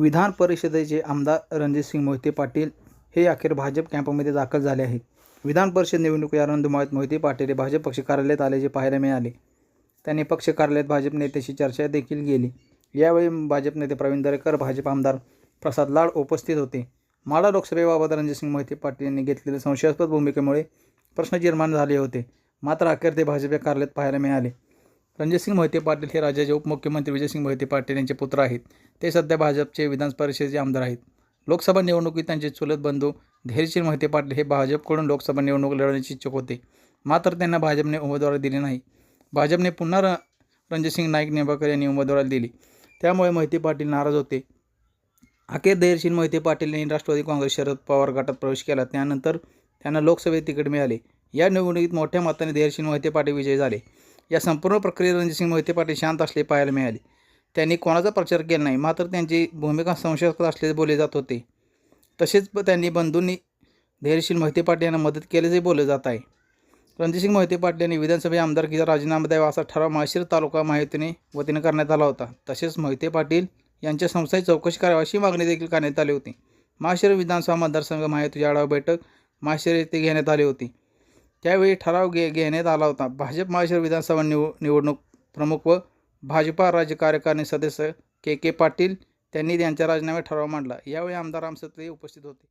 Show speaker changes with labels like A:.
A: विधान परिषदेचे आमदार रणजितसिंग मोहिते पाटील हे अखेर भाजप कॅम्पमध्ये दाखल झाले आहेत. विधान परिषद निवडणूक या मोहिते पाटील हे भाजप पक्ष कार्यालयात आल्याचे पाहायला मिळाले. त्यांनी पक्ष कार्यालयात भाजप नेत्याशी चर्चा देखील केली. यावेळी भाजप नेते प्रवीण दरेकर भाजप आमदार प्रसाद लाड उपस्थित होते. माडा लोकसभेबाबत रणजितसिंग मोहिते पाटील यांनी घेतलेल्या संशयास्पद भूमिकेमुळे प्रश्न निर्माण झाले होते. मात्र अखेर ते भाजप कार्यालयात पाहायला मिळाले. रणजितसिंग मोहिते पाटील हे राज्याचे उपमुख्यमंत्री विजयसिंग मोहिते पाटील यांचे पुत्र आहेत. ते सध्या भाजपचे विधान परिषदेचे आमदार आहेत. लोकसभा निवडणुकीत त्यांचे चुलत बंधू धैर्यशील मोहिते पाटील हे भाजपकडून लोकसभा निवडणूक लढवण्याचे इच्छुक होते. मात्र त्यांना भाजपने उमेदवारी दिली नाही. भाजपने पुन्हा र रणजितसिंग नाईक निंबाळकर यांनी उमेदवारी दिली. त्यामुळे मोहिते पाटील नाराज होते. अखेर धैर्यशील मोहिते पाटील यांनी राष्ट्रवादी काँग्रेस शरद पवार गटात प्रवेश केला. त्यानंतर त्यांना लोकसभेत तिकीट मिळाले. या निवडणुकीत मोठ्या मताने धैर्यशील मोहिते पाटील विजयी झाले. या संपूर्ण प्रक्रियेत रणजितसिंग मोहिते पाटील शांत असले पाहायला मिळाले. त्यांनी कोणाचा प्रचार केला नाही मात्र त्यांची भूमिका संशयास्पद असल्याचे बोलले जात होते. तसेच त्यांनी बंधूंनी धैर्यशील मोहिते पाटील यांना मदत केल्याचे बोलले जात आहे. रणजितसिंग मोहिते पाटील यांनी विधानसभा आमदारकीचा राजीनामा द्यावा असा ठराव माळशिर तालुका माहितीने वतीने करण्यात आला होता. तसेच मोहिते पाटील यांच्या संस्थेची चौकशी करावी अशी मागणी देखील करण्यात आली होती. माळशिर विधानसभा मतदारसंघ माहितीची आढावा बैठक माळशिर येथे घेण्यात आली होती. त्यावेळी ठराव घे घेण्यात आला होता. भाजप माळशिर विधानसभा निव निवडणूक प्रमुख व भाजपा राज्य कार्यकारिणी सदस्य के के पाटील त्यांनी त्यांच्या राजीनाम्यात ठराव मांडला. यावेळी आमदार रामसत्रे उपस्थित होते.